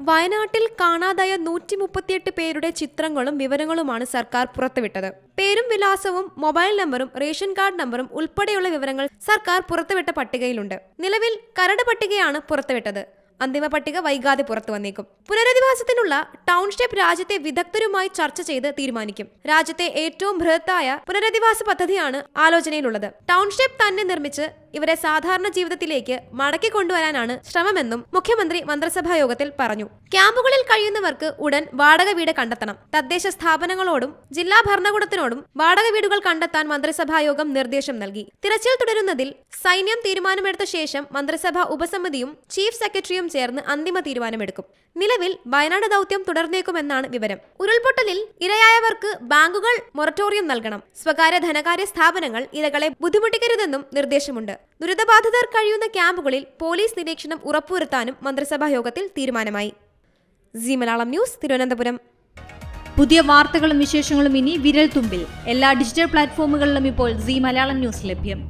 വയനാട്ടിൽ കാണാതായ നൂറ്റി മുപ്പത്തിയെട്ട് പേരുടെ ചിത്രങ്ങളും വിവരങ്ങളുമാണ് സർക്കാർ പുറത്തുവിട്ടത്. പേരും വിലാസവും മൊബൈൽ നമ്പറും റേഷൻ കാർഡ് നമ്പറും ഉൾപ്പെടെയുള്ള വിവരങ്ങൾ സർക്കാർ പുറത്തുവിട്ട പട്ടികയിലുണ്ട്. നിലവിൽ കരട് പട്ടികയാണ് പുറത്തുവിട്ടത്. അന്തിമ പട്ടിക വൈകാതെ പുറത്തു വന്നേക്കും. പുനരധിവാസത്തിനുള്ള ടൗൺഷിപ്പ് രാജ്യത്തെ വിദഗ്ധരുമായി ചർച്ച ചെയ്ത് തീരുമാനിക്കും. രാജ്യത്തെ ഏറ്റവും ബൃഹത്തായ പുനരധിവാസ പദ്ധതിയാണ് ആലോചനയിലുള്ളത്. ടൗൺഷിപ്പ് തന്നെ നിർമ്മിച്ച് ഇവരെ സാധാരണ ജീവിതത്തിലേക്ക് മടക്കി കൊണ്ടുവരാനാണ് ശ്രമമെന്നും മുഖ്യമന്ത്രി മന്ത്രിസഭാ യോഗത്തിൽ പറഞ്ഞു. ക്യാമ്പുകളിൽ കഴിയുന്നവർക്ക് ഉടൻ വാടക വീട് കണ്ടെത്തണം. തദ്ദേശ സ്ഥാപനങ്ങളോടും ജില്ലാ ഭരണകൂടത്തിനോടും വാടക വീടുകൾ കണ്ടെത്താൻ മന്ത്രിസഭാ യോഗം നിർദ്ദേശം നൽകി. തിരച്ചിൽ തുടരുന്നതിൽ സൈന്യം തീരുമാനമെടുത്ത ശേഷം മന്ത്രിസഭാ ഉപസമിതിയും ചീഫ് സെക്രട്ടറിയും ചേർന്ന് അന്തിമ തീരുമാനമെടുക്കും. നിലവിൽ വയനാട് ദൗത്യം തുടർന്നേക്കുമെന്നാണ് വിവരം. ഉരുൾപൊട്ടലിൽ ഇരയായവർക്ക് ബാങ്കുകൾ മൊറട്ടോറിയം നൽകണം. സ്വകാര്യ ധനകാര്യ സ്ഥാപനങ്ങൾ ഇരകളെ ബുദ്ധിമുട്ടിക്കരുതെന്നും നിർദ്ദേശമുണ്ട്. ദുരിതബാധിതർ കഴിയുന്ന ക്യാമ്പുകളിൽ പോലീസ് നിരീക്ഷണം ഉറപ്പുവരുത്താനും മന്ത്രിസഭാ യോഗത്തിൽ തീരുമാനമായി. C Malayalam news Thiruvananthapuram. പുതിയ വാർത്തകളും വിശേഷങ്ങളും ഇനി വിരൽ തുമ്പിൽ എല്ലാ ഡിജിറ്റൽ പ്ലാറ്റ്ഫോമുകളിലും ഇപ്പോൾ സി മലയാളം ന്യൂസ് ലഭ്യം.